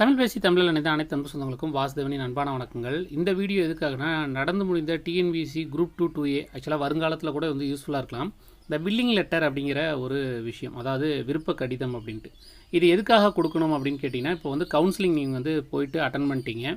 தமிழ் பேசி தமிழில் நினைத்த அனைத்து அன்பு சொந்தங்களுக்கும் வாசுதேவனின் அன்பான வணக்கங்கள். இந்த வீடியோ எதுக்காகனா நடந்து முடிந்த TNPSC group two two A ஆக்சுவலாக வருங்காலத்தில் கூட வந்து யூஸ்ஃபுல்லாக இருக்கலாம். இந்த பில்லிங் லெட்டர் அப்படிங்கிற ஒரு விஷயம் அதாவது விருப்ப கடிதம் அப்படின்ட்டு. இது எதுக்காக கொடுக்கணும் அப்படின்னு கேட்டிங்கன்னா இப்போ வந்து கவுன்சிலிங் நீங்கள் வந்து போயிட்டு அட்டன் பண்ணிட்டீங்க.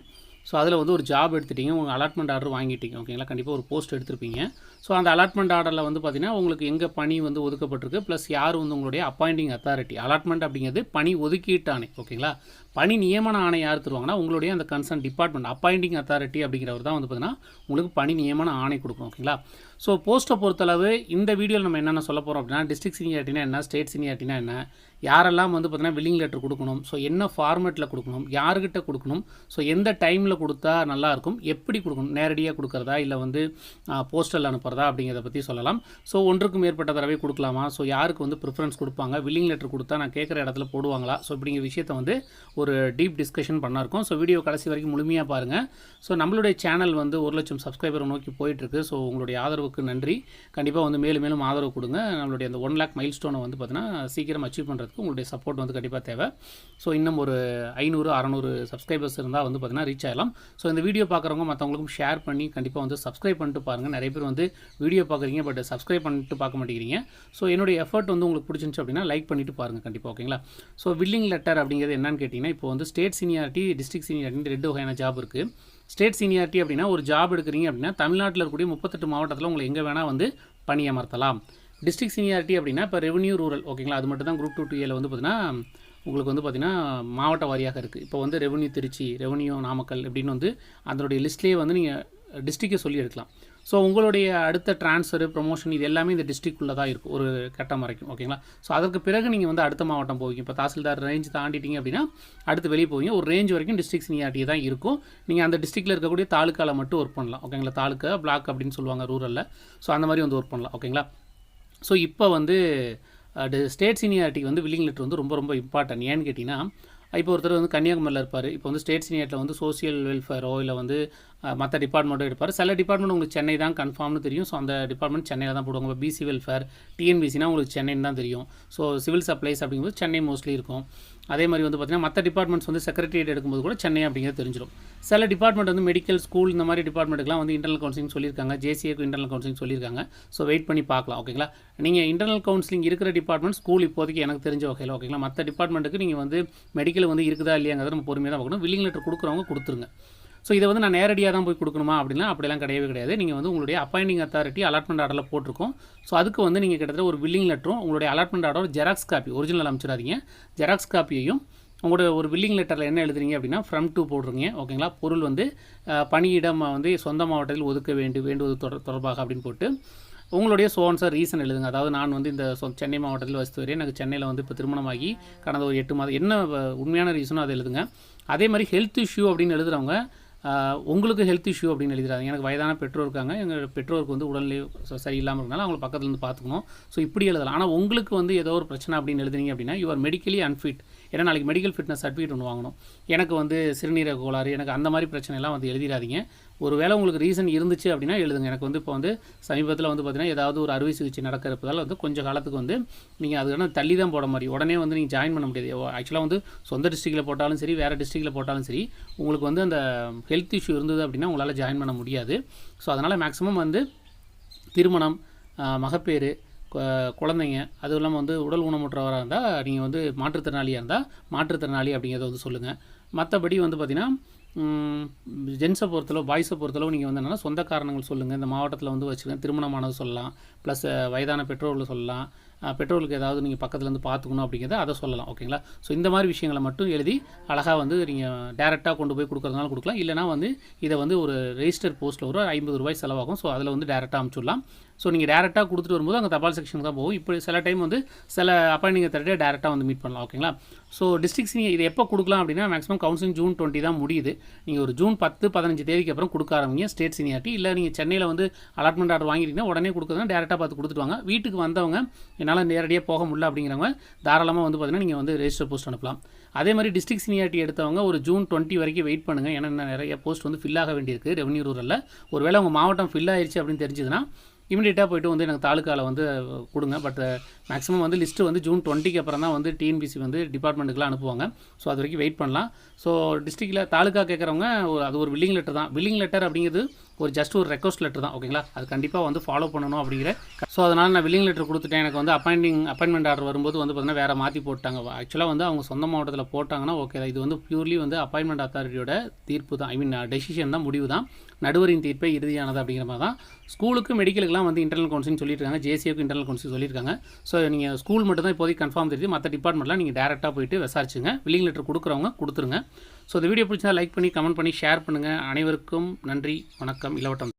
ஸோ அதில் வந்து ஒரு ஜாப் எடுத்துட்டீங்க உங்கள் அலாட்மெண்ட் ஆர்டர் வாங்கிட்டீங்க. ஓகேங்களா கண்டிப்பாக ஒரு போஸ்ட் எடுத்திருப்பீங்க. ஸோ அந்த அலாட்மெண்ட் ஆர்டரில் வந்து பார்த்தீங்கன்னா உங்களுக்கு எங்கே பணி வந்து ஒதுக்கப்பட்டிருக்கு ப்ளஸ் யார் வந்து உங்களுடைய அப்பாயிண்டிங் அத்தாரிட்டி அலாட்மெண்ட் அப்படிங்கிறது பணி ஒதுக்கிட்டானே. ஓகேங்களா பணி நியமன ஆணை யார் தருவாங்கன்னா உங்களுடைய அந்த கன்சர்ன் டிபார்ட்மெண்ட் அப்பாயிண்டிங் அத்தாரிட்டி அப்படிங்கிறவர் தான் வந்து பார்த்தீங்கன்னா உங்களுக்கு பணி நியமன ஆணை கொடுக்கும் ஓகேங்களா? ஸோ போஸ்ட்டை பொறுத்தளவு இந்த வீடியோவில் நம்ம என்னென்ன சொல்ல போகிறோம் அப்படின்னா டிஸ்ட்ரிக்ட் சீனியாரிட்டினா என்ன ஸ்டேட் சீனியாரிட்டினா என்ன யாரெல்லாம் வந்து பார்த்தீங்கன்னா வில்லிங் லெட்டர் கொடுக்கணும் ஸோ என்ன ஃபார்மேட்டில் கொடுக்கணும் யாருக்கிட்ட கொடுக்கணும் ஸோ எந்த டைமில் கொடுத்தா நல்லாயிருக்கும் எப்படி கொடுக்கணும் நேரடியாக கொடுக்குறதா இல்லை வந்து போஸ்டல் அனுப்புகிறதா அப்படிங்கிறத பற்றி சொல்லலாம். ஸோ ஒன்றுக்கும் மேற்பட்ட தடவை கொடுக்கலாமா? ஸோ யாருக்கு வந்து ப்ரிஃபரன்ஸ் கொடுப்பாங்க? வில்லிங் லெட்டர் கொடுத்தா நான் கேட்குற இடத்துல போடுவாங்களா? ஸோ இப்படிங்கிற விஷயத்தை வந்து ஒரு டீப் டிஸ்கஷன் பண்ணிருக்கோம் ஸோ வீடியோ கடைசி வரைக்கும் முழுமையாக பாருங்கள் ஸோ நம்மளுடைய சேனல் வந்து ஒரு லட்சம் சப்ஸ்கிரைபரை நோக்கி போயிட்டுருக்கு. ஸோ உங்களுடைய ஆதரவுக்கு நன்றி. கண்டிப்பாக வந்து மேலும் மேலும் ஆதரவு கொடுங்க. நம்மளுடைய அந்த ஒன் லேக் மைல் ஸ்டோனை வந்து பார்த்தீங்கன்னா சீக்கிரம் அச்சீவ் பண்ணுறதுக்கு உங்களுடைய சப்போர்ட் வந்து கண்டிப்பாக தேவை. ஸோ இன்னும் ஒரு ஐநூறு அறநூறு சப்ஸ்கிரைபர்ஸ் இருந்தால் வந்து பார்த்தீங்கன்னா ரீச் ஆகலாம் ஸோ இந்த வீடியோ பார்க்குறவங்க மற்றவங்களுக்கும் ஷேர் பண்ணி கண்டிப்பாக வந்து சப்ஸ்கிரைப் பண்ணிட்டு பாருங்கள் நிறைய பேர் வந்து வீடியோ பார்க்குறீங்க பட் சப்ஸ்கிரைப் பண்ணிட்டு பார்க்க மாட்டேங்கிறீங்க. ஸோ என்னுடைய எஃபர்ட் வந்து உங்களுக்கு பிடிச்சிருந்துச்சு அப்படின்னா லைக் பண்ணிட்டு பாருங்கள் கண்டிப்பாக ஓகேங்களா ஸோ வில்லிங் லெட்டர் அப்படிங்கிறது என்னன்னு கேட்டிங்கன்னா இப்போ வந்து ஸ்டேட் சீனியாரிட்டி டிஸ்ட்ரிக்ட் சீனியாரிட்டி ரெண்டு வகையான ஜாப் இருக்குது ஸ்டேட் சீனியாரிட்டி அப்படின்னா ஒரு ஜாப் எடுக்கிறீங்க அப்படின்னா தமிழ்நாட்டில் இருக்கக்கூடிய முப்பத்தெட்டு மாவட்டத்தில் உங்களை எங்கே வேணால் வந்து பணியமர்த்தலாம். டிஸ்ட்ரிக்ட் சீனியாரிட்டி அப்படின்னா இப்போ ரெவன்யூ ரூரல் ஓகேங்களா அது மட்டும் தான் குரூப் டூ டூ ஏல வந்து பார்த்தீங்கன்னா உங்களுக்கு வந்து பார்த்திங்கன்னா மாவட்ட வாரியாக இருக்குது இப்போ வந்து ரெவன்யூ திருச்சி ரெவன்யூ நாமக்கல் இப்படின்னு வந்து அதனுடைய லிஸ்ட்லேயே வந்து நீங்கள் டிஸ்ட்ரிக்டை சொல்லி எடுக்கலாம். ஸோ உங்களுடைய அடுத்த ட்ரான்ஸ்ஃபரு ப்ரொமோஷன் இது எல்லாமே இந்த டிஸ்ட்ரிக்ட்குள்ளே தான் இருக்கும். ஒரு கட்டம் வரைக்கும் ஓகேங்களா ஸோ அதற்கு பிறகு நீங்கள் வந்து அடுத்த மாவட்டம் போவீங்க. இப்போ தாசில்தார் ரேஞ்ச் தாண்டிட்டீங்க அப்படின்னா அடுத்து வெளியே போவீங்க. ஒரு ரேஞ்ச் வரைக்கும் டிஸ்ட்ரிக் சீனியாரிட்டி தான் இருக்கும். நீங்கள் அந்த டிஸ்ட்ரிக்ட்டில் இருக்கக்கூடிய தாலுக்காவில் மட்டும் ஒர்க் பண்ணலாம் ஓகேங்களா தாலுக்கா பிளாக் அப்படின்னு சொல்லுவாங்க ரூரலில் ஸோ அந்த மாதிரி வந்து ஒர்க் பண்ணலாம் ஓகேங்களா ஸோ இப்போ வந்து ஸ்டேட் சீனியாரிட்டி வந்து வில்லிங் லெட்டர் வந்து ரொம்ப ரொம்ப இம்பார்ட்டன்ட் ஏன்னு கேட்டிங்கன்னா இப்போ ஒருத்தர் வந்து கன்னியாகுமரியில் இருப்பார். இப்போ வந்து ஸ்டேட் சீனியரில் வந்து சோசியல் வெல்ஃபேரோ இல்லை வந்து மற்ற டிபார்ட்மெண்ட்டும் எடுப்பார் சில டிபார்ட்மெண்ட் உங்களுக்கு சென்னை தான் கன்ஃபார்ம்னு தெரியும். ஸோ அந்த டிபார்ட்மெண்ட் சென்னையில் தான் போடுவாங்க. இப்போ பிசி வெல்ஃபேர் டிஎன்பிசினா உங்களுக்கு சென்னைன்னு தான் தெரியும். ஸோ சிவில் சப்ளைஸ் அப்படிங்கும்போது சென்னை மோஸ்ட்லி இருக்கும். அதே மாதிரி வந்து பார்த்திங்கன்னா மற்ற டிபார்ட்மெண்ட்ஸ் வந்து செக்ரட்டரியேட் எடுக்கும்போது கூட சென்னை அப்படிங்கிறது தெரிஞ்சிடும். சில டிபார்ட்மெண்ட் வந்து மெடிக்கல் ஸ்கூல் இந்த மாதிரி டிபார்ட்மெண்ட்டுக்குலாம் வந்து இன்டர்னல் கவுன்சிலிங் சொல்லியிருக்காங்க. ஜேசிஏக்கு இன்டர்னல் கவுன்சிலிங் சொல்லியிருக்காங்க. ஸோ வெயிட் பண்ணி பார்க்கலாம். ஓகேங்களா நீங்கள் இன்டர்னல் கவுன்சிலிங் இருக்கிற டிபார்ட்மெண்ட் ஸ்கூல் இப்போதைக்கு எனக்கு தெரிஞ்ச வகையில் ஓகேங்களா மற்ற டிபார்ட்மெண்ட்டுக்கு நீங்கள் வந்து மெடிக்கல் வந்து இருக்குதா இல்லையாங்கிறத நம்ம பொறுமையாக தான் பார்க்கணும். வில்லிங் லெட்டர் கொடுக்குறவங்க கொடுத்துருங்க. ஸோ இதை வந்து நான் நேரடியாக தான் போய் கொடுக்கணுமா அப்படின்னா அப்படிலாம் கிடையவே கிடையாது. நீங்கள் வந்து உங்களுடைய அப்பாயிண்டிங் அத்தாரிட்டி அலாட்மெண்ட் ஆர்டரில் போட்டிருக்கோம். ஸோ அதுக்கு வந்து நீங்கள் கிட்டத்தட்ட ஒரு வில்லிங் லெட்டரும் உங்களுடைய allotment order xerox copy original அமைச்சிடாதீங்க xerox காப்பியையும் உங்களோட ஒரு வில்லிங் லெட்டரில் என்ன எழுதுறீங்க அப்படின்னா ஃப்ரம் டூ போடுறீங்க ஓகேங்களா பொருள் வந்து பணியிடம் வந்து சொந்த மாவட்டத்தில் ஒதுக்க வேண்டு வேண்டுவது தொடர் தொடர்பாக அப்படின்னு போட்டு உங்களுடைய சோன்சர் ரீசன் எழுதுங்க. அதாவது நான் வந்து இந்த சென்னை மாவட்டத்தில் வசித்து வரேன் எனக்கு சென்னையில் வந்து இப்போ திருமணமாகி கடந்த ஒரு எட்டு மாதம் என்ன உண்மையான ரீசனோ அதை எழுதுங்க. அதே மாதிரி ஹெல்த் இஷ்யூ அப்படின்னு எழுதுகிறவங்க உங்களுக்கு ஹெல்த் இஷ்யூ அப்படின்னு எழுதிடாங்க எனக்கு வயதான பெற்றோர் இருக்காங்க. எங்கள் பெற்றோருக்கு வந்து உடல்நிலை சரியில்லாமல் இருந்தாலும் அவங்களை பக்கத்தில் இருந்து பார்த்துக்கணும். ஸோ இப்படி எழுதலாம். ஆனால் உங்களுக்கு வந்து ஏதோ ஒரு பிரச்சனை அப்படின்னு எழுதுனீங்க அப்படின்னா யூஆர் மெடிக்கலி அன்ஃபிட் ஏன்னா நாளைக்கு மெடிக்கல் ஃபிட்னஸ் சர்டிஃபிகேட் ஒன்று வாங்கணும். எனக்கு வந்து சிறுநீரக கோளாறு எனக்கு அந்த மாதிரி பிரச்சனைலாம் வந்து எழுதிடாதீங்க. ஒரு வேளை உங்களுக்கு ரீசன் இருந்துச்சு அப்படின்னா எழுதுங்க. எனக்கு வந்து இப்போ வந்து சமீபத்தில் வந்து பார்த்தீங்கன்னா ஏதாவது ஒரு அறுவை சிகிச்சை நடக்கிறப்பதால் வந்து கொஞ்சம் காலத்துக்கு வந்து நீங்கள் அதுக்கான தள்ளி தான் போட மாதிரி உடனே வந்து நீங்கள் ஜாயின் பண்ண முடியாது. ஆக்சுவலாக வந்து சொந்த டிஸ்ட்ரிக்டில் போட்டாலும் சரி வேறு டிஸ்ட்ரிக்டில் போட்டாலும் சரி உங்களுக்கு வந்து அந்த ஹெல்த் இஷ்யூ இருந்தது அப்படின்னா உங்களால் ஜாயின் பண்ண முடியாது. ஸோ அதனால் மேக்ஸிமம் வந்து திருமணம் மகப்பேறு குழந்தைங்க அதுவும் இல்லாமல் வந்து உடல் ஊனமுற்றவராக இருந்தால் நீங்கள் வந்து மாற்றுத்திறனாளியாக இருந்தால் மாற்றுத்திறனாளி அப்படிங்கிறத வந்து சொல்லுங்கள் மற்றபடி வந்து பார்த்திங்கன்னா ஜென்ஸை பொறுத்தளவு பாய்ஸை பொறுத்தளவு நீங்கள் வந்து என்னென்னா சொந்த காரணங்கள் சொல்லுங்கள் இந்த மாவட்டத்தில் வந்து வச்சுருக்கேன் திருமணமானது சொல்லலாம் ப்ளஸ் வயதான பெற்றோர்கள் சொல்லலாம். பெட்ரோலுக்கு ஏதாவது நீங்கள் பக்கத்தில் பார்த்துக்கணும் அப்படிங்கிறத அதை சொல்லலாம் ஓகேங்களா ஸோ இந்த மாதிரி விஷயங்களை மட்டும் எழுதி அழகாக வந்து நீங்கள் டேரெக்டாக கொண்டு போய் கொடுக்குறதுனால கொடுக்கலாம். இல்லைனா வந்து இதை வந்து ஒரு ரெஜிஸ்டர் போஸ்ட்டில் ஒரு ஐம்பது ரூபாய் செலவாகும். ஸோ அதில் வந்து டேரெக்டாக அமுச்சுடலாம். ஸோ நீங்கள் டேரெக்டாக கொடுத்துட்டு வரும்போது அங்கே தபால் செக்ஷனுக்கு தான் போகும். இப்போ சில டைம் வந்து சில அப்பாயிண்டிங் தரட்டே டேரெக்டாக வந்து மீட் பண்ணலாம் ஓகேங்களா ஸோ டிஸ்ட்ரிக்ஸ் நீங்கள் இது எப்போ கொடுக்கலாம் அப்படின்னா மேக்ஸிமம் கவுன்சிலிங் ஜூன் டுவெண்ட்டி தான் முடியுது. நீங்கள் ஒரு ஜூன் பத்து பதினஞ்சு தேதிக்கு அப்புறம் கொடுக்க ஆரம்பிங்க ஸ்டேட் சீனியாரிட்டி இல்லை நீங்கள் சென்னையில் வந்து அலாட்மெண்ட் ஆர்டர் வாங்கிட்டீங்கன்னா உடனே கொடுக்குறதுனா டேரெக்டாக பார்த்து கொடுத்துட்டு வாங்க வீட்டுக்கு வந்தவங்க என்னால் நேரடியாக போக முடியல அப்படிங்கிறவங்க தாராளமாக வந்து பார்த்தீங்கன்னா நீங்கள் வந்து ரெஜிஸ்டர் போஸ்ட் அனுப்பலாம். அதே மாதிரி டிஸ்ட்ரிக்ட் சீனியாரிட்டி எடுத்தவங்க ஒரு ஜூன் டுவெண்ட்டி வரைக்கும் வெயிட் பண்ணுங்கள் ஏன்னா நிறைய போஸ்ட் வந்து ஃபில் ஆக வேண்டியிருக்கு ரெவன்யூ ரூரலில் ஒருவேளை உங்கள் மாவட்டம் ஃபில் ஆயிடுச்சு அப்படின்னு தெரிஞ்சதுன்னா இமீடியட்டாக போயிட்டு வந்து எனக்கு தாலுக்காவில் வந்து கொடுங்க. பட் மேக்ஸிமம் uh, வந்து லிஸ்ட்டு வந்து ஜூன் டுவெண்ட்டிக்கு அப்புறம் தான் வந்து டிஎன்பிசி வந்து டிபார்ட்மெண்ட்டுக்குலாம் அனுப்புவாங்க. ஸோ அது வரைக்கும் வெயிட் பண்ணலாம். ஸோ டிஸ்ட்ரிக்டில் தாலுக்கா கேட்குறவங்க அது ஒரு வில்லிங் லெட்டர் தான். வில்லிங் லெட்டர் அப்படிங்கிறது ஒரு ஜஸ்ட் ஒரு ரெக்வஸ்ட் லெட்டர் தான் ஓகேங்களா அது கண்டிப்பாக வந்து ஃபாலோ பண்ணணும் அப்படிங்கிற ஸோ அதனால் நான் வில்லிங் லெட்டர் கொடுத்துட்டேன். எனக்கு வந்து அப்பாயிண்டிங் அப்பாயின்மெண்ட் ஆர்டர் வரும்போது வந்து பார்த்தீங்கன்னா வேறு மாற்றி போட்டாங்க. ஆக்சுவலாக வந்து அவங்க சொந்த மாவட்டத்தில் போட்டாங்கன்னா ஓகே இது வந்து பியூர்லி வந்து அப்பாயின்மெண்ட் அத்தாரிட்டியோட தீர்ப்பு தான். ஐ மீன் டெசிஷன் தான் முடிவு தான். நடுவரின் தீர்ப்பே இறுதியானது அப்படிங்கிற மாதிரி தான். ஸ்கூலுக்கு மெடிக்கலுக்குலாம் வந்து இன்டர்னல் கவுன்சிலிங் சொல்லியிருக்காங்க. ஜேசிஏக்கு இன்டர்னல் கவுன்சிலிங் சொல்லியிருக்காங்க. ஸோ நீங்கள் ஸ்கூல் மட்டும் தான் இப்போதைக்கு கன்ஃபார்ம் தெரியுது. மற்ற டிபார்ட்மெண்ட்லாம் நீங்கள் டேரெக்டாக போயிட்டு விசாரிச்சுங்க. வில்லிங் லெட்டர் கொடுக்குறவங்க கொடுத்துருங்க. ஸோ இந்த வீடியோ பிடிச்சா லைக் பண்ணி கமெண்ட் பண்ணி ஷேர் பண்ணுங்கள் அனைவருக்கும் நன்றி வணக்கம். இலவட்டம்